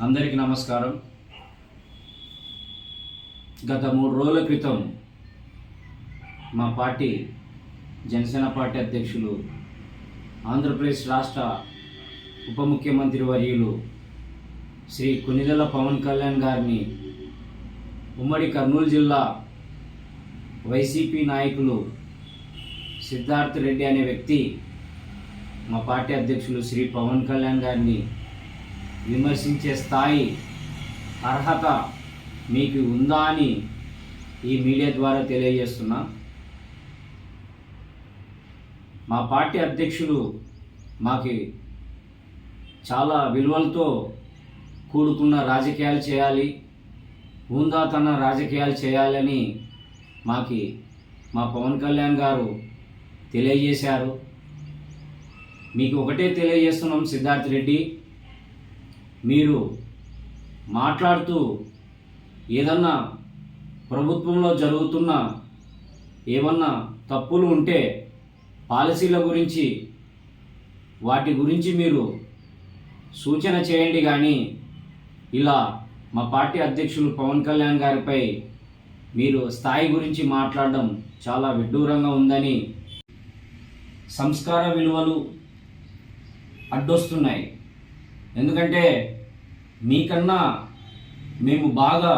అందరికీ నమస్కారం. గత మూడు రోజుల క్రితం మా పార్టీ జనసేన పార్టీ అధ్యక్షులు ఆంధ్రప్రదేశ్ రాష్ట్ర ఉప ముఖ్యమంత్రి వర్యులు శ్రీ కొనిదెల పవన్ కళ్యాణ్ గారిని ఉమ్మడి కర్నూలు జిల్లా వైసీపీ నాయకులు సిద్ధార్థ్ రెడ్డి అనే వ్యక్తి మా పార్టీ అధ్యక్షులు శ్రీ పవన్ కళ్యాణ్ గారిని విమర్శించే స్థాయి అర్హత మీకు ఉందా అని ఈ మీడియా ద్వారా తెలియజేస్తున్నా. మా పార్టీ అధ్యక్షులు మాకి చాలా విలువలతో కూడుకున్న రాజకీయాలు చేయాలి హుందాతన రాజకీయాలు చేయాలని మాకి మా పవన్ కళ్యాణ్ గారు తెలియజేశారు. మీకు ఒకటే తెలియజేస్తున్నాం సిద్ధార్థ్ రెడ్డి. మీరు మాట్లాడుతూ ఏదన్నా ప్రభుత్వంలో జరుగుతున్న ఏమన్నా తప్పులు ఉంటే పాలసీల గురించి వాటి గురించి మీరు సూచన చేయండి కానీ ఇలా మా పార్టీ అధ్యక్షులు పవన్ కళ్యాణ్ గారిపై మీరు స్థాయి గురించి మాట్లాడడం చాలా విడ్డూరంగా ఉందని సంస్కార విలువలు అడ్డొస్తున్నాయి. ఎందుకంటే మీకన్నా మేము బాగా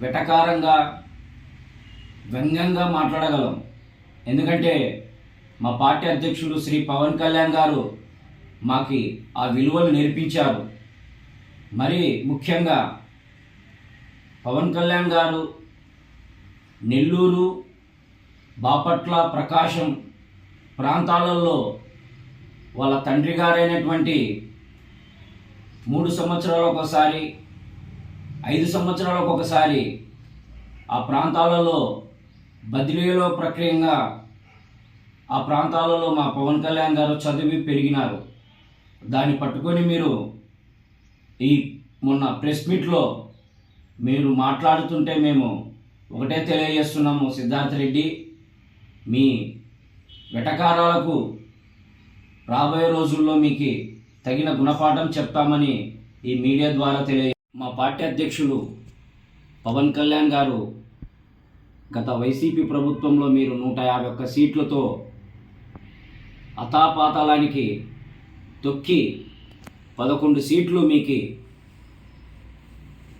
వెటకారంగా వ్యంగ్యంగా మాట్లాడగలం. ఎందుకంటే మా పార్టీ అధ్యక్షుడు శ్రీ పవన్ కళ్యాణ్ గారు మాకి ఆ విలువలు నేర్పించారు. మరి ముఖ్యంగా పవన్ కళ్యాణ్ గారు నెల్లూరు బాపట్ల ప్రకాశం ప్రాంతాలలో వాళ్ళ తండ్రి గారైనటువంటి మూడు సంవత్సరాలకు ఒకసారి ఐదు సంవత్సరాలకు ఒకసారి ఆ ప్రాంతాలలో బదిలీలో ప్రక్రియంగా ఆ ప్రాంతాలలో మా పవన్ కళ్యాణ్ గారు చదివి పెరిగినారు. దాన్ని పట్టుకొని మీరు ఈ మొన్న ప్రెస్ మీట్లో మీరు మాట్లాడుతుంటే మేము ఒకటే తెలియజేస్తున్నాము సిద్ధార్థ రెడ్డి మీ వెటకారాలకు రాబోయే రోజుల్లో మీకు తగిన గుణపాఠం చెప్తామని ఈ మీడియా ద్వారా తెలియ మా పార్టీ అధ్యక్షులు పవన్ కళ్యాణ్ గారు గత వైసీపీ ప్రభుత్వంలో మీరు నూట యాభై ఒక్క సీట్లతో అతాపాతాళానికి తొక్కి పదకొండు సీట్లు మీకు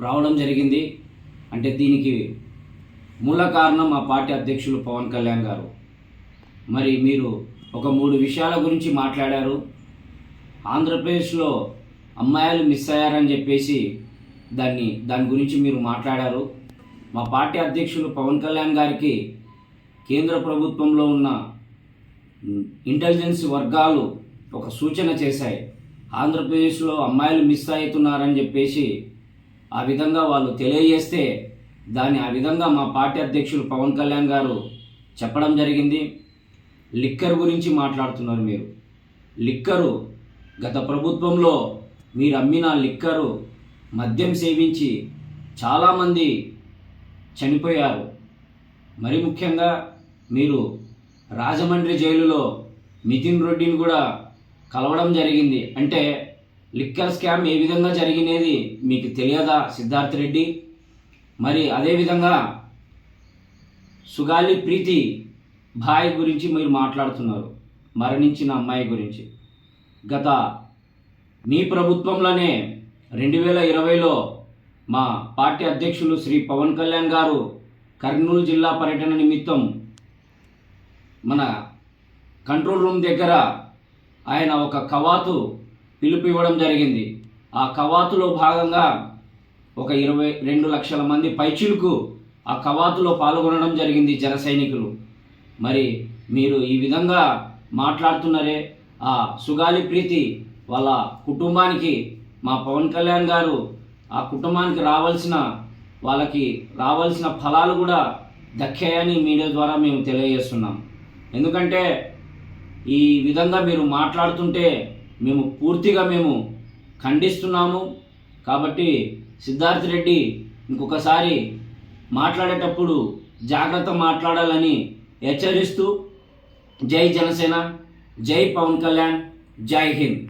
రావడం జరిగింది. అంటే దీనికి మూల కారణం మా పార్టీ అధ్యక్షులు పవన్ కళ్యాణ్ గారు. మరి మీరు ఒక మూడు విషయాల గురించి మాట్లాడారు. ఆంధ్రప్రదేశ్లో అమ్మాయిలు మిస్ అయ్యారని చెప్పేసి దాన్ని దాని గురించి మీరు మాట్లాడారు. మా పార్టీ అధ్యక్షులు పవన్ కళ్యాణ్ గారికి కేంద్ర ప్రభుత్వంలో ఉన్న ఇంటెలిజెన్స్ వర్గాలు ఒక సూచన చేశాయి. ఆంధ్రప్రదేశ్లో అమ్మాయిలు మిస్ అవుతున్నారని చెప్పేసి ఆ విధంగా వాళ్ళు తెలియజేస్తే దాన్ని ఆ విధంగా మా పార్టీ అధ్యక్షులు పవన్ కళ్యాణ్ గారు చెప్పడం జరిగింది. లిక్కర్ గురించి మాట్లాడుతున్నారు మీరు. లిక్కరు గత ప్రభుత్వంలో మీరు అమ్మిన లిక్కరు మద్యం సేవించి చాలామంది చనిపోయారు. మరి ముఖ్యంగా మీరు రాజమండ్రి జైలులో నితిన్ రెడ్డిని కూడా కలవడం జరిగింది. అంటే లిక్కర్ స్కామ్ ఏ విధంగా జరిగినది మీకు తెలియదా సిద్ధార్థ్ రెడ్డి? మరి అదేవిధంగా సుగాలి ప్రీతి భాయ్ గురించి మీరు మాట్లాడుతున్నారు. మరణించిన అమ్మాయి గురించి. గత మీ ప్రభుత్వంలోనే రెండు వేల ఇరవైలో మా పార్టీ అధ్యక్షులు శ్రీ పవన్ కళ్యాణ్ గారు కర్నూలు జిల్లా పర్యటన నిమిత్తం మన కంట్రోల్ రూమ్ దగ్గర ఆయన ఒక కవాతు పిలుపు ఇవ్వడం జరిగింది. ఆ కవాతులో భాగంగా ఒక ఇరవై రెండు లక్షల మంది పైచులకు ఆ కవాతులో పాల్గొనడం జరిగింది జన సైనికులు. మరి మీరు ఈ విధంగా మాట్లాడుతున్నారే? సుగాలి ప్రీతి వాళ్ళ కుటుంబానికి మా పవన్ కళ్యాణ్ గారు ఆ కుటుంబానికి రావాల్సిన వాళ్ళకి రావాల్సిన ఫలాలు కూడా దక్కాయని మీడియా ద్వారా మేము తెలియజేస్తున్నాం. ఎందుకంటే ఈ విధంగా మీరు మాట్లాడుతుంటే మేము పూర్తిగా మేము ఖండిస్తున్నాము. కాబట్టి సిద్ధార్థ్ రెడ్డి ఇంకొకసారి మాట్లాడేటప్పుడు జాగ్రత్త మాట్లాడాలని హెచ్చరిస్తూ జై జనసేన. జై పవన్ కళ్యాణ్ జై హింద్